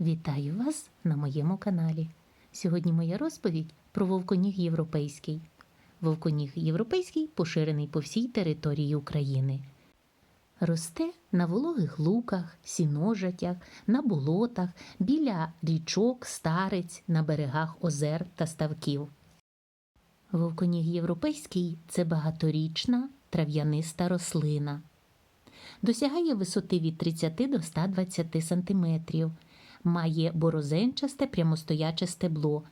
Вітаю вас на моєму каналі. Сьогодні моя розповідь про вовконіг європейський. Вовконіг європейський поширений по всій території України. Росте на вологих луках, сіножатях, на болотах, біля річок, стариць, на берегах озер та ставків. Вовконіг європейський це багаторічна трав'яниста рослина. Досягає висоти від 30 до 120 см. Має борозенчасте прямостояче стебло.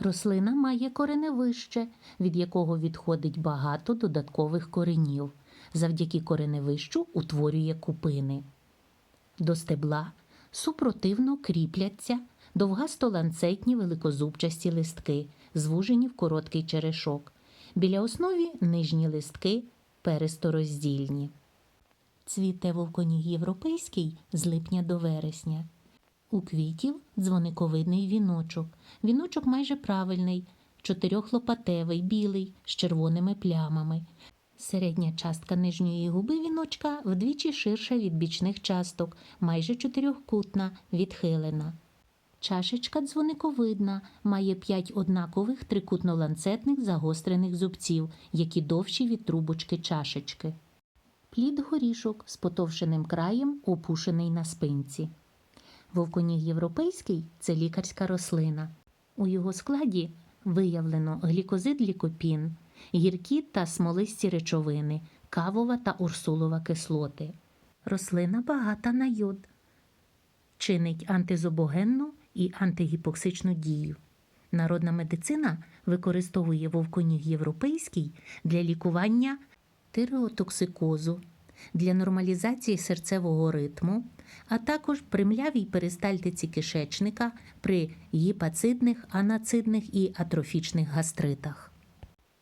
Рослина має кореневище, від якого відходить багато додаткових коренів. Завдяки кореневищу утворює купини. До стебла супротивно кріпляться довгастоланцетні великозубчасті листки, звужені в короткий черешок. Біля основі нижні листки перестороздільні. Цвіте вовконіг європейський з липня до вересня. У квітів дзвониковидний віночок. Віночок майже правильний, чотирьохлопатевий, білий, з червоними плямами. Середня частка нижньої губи віночка вдвічі ширша від бічних часток, майже чотирьохкутна, відхилена. Чашечка дзвониковидна, має п'ять однакових трикутно-ланцетних загострених зубців, які довші від трубочки чашечки. Плід горішок з потовшеним краєм, опушений на спинці. Вовконіг європейський це лікарська рослина. У його складі виявлено глікозид лікопін, гіркі та смолисті речовини, кавова та урсулова кислоти. Рослина багата на йод, чинить антизобогенну і антигіпоксичну дію. Народна медицина використовує вовконіг європейський для лікування тиреотоксикозу, для нормалізації серцевого ритму, а також при млявій перистальтиці кишечника при гіпацидних, анацидних і атрофічних гастритах.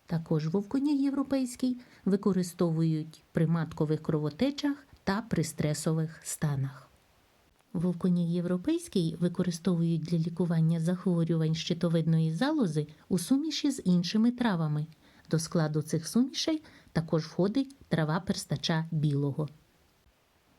Також вовконіг європейський використовують при маткових кровотечах та при стресових станах. Вовконіг європейський використовують для лікування захворювань щитовидної залози у суміші з іншими травами. До складу цих сумішей також входить трава перстача білого.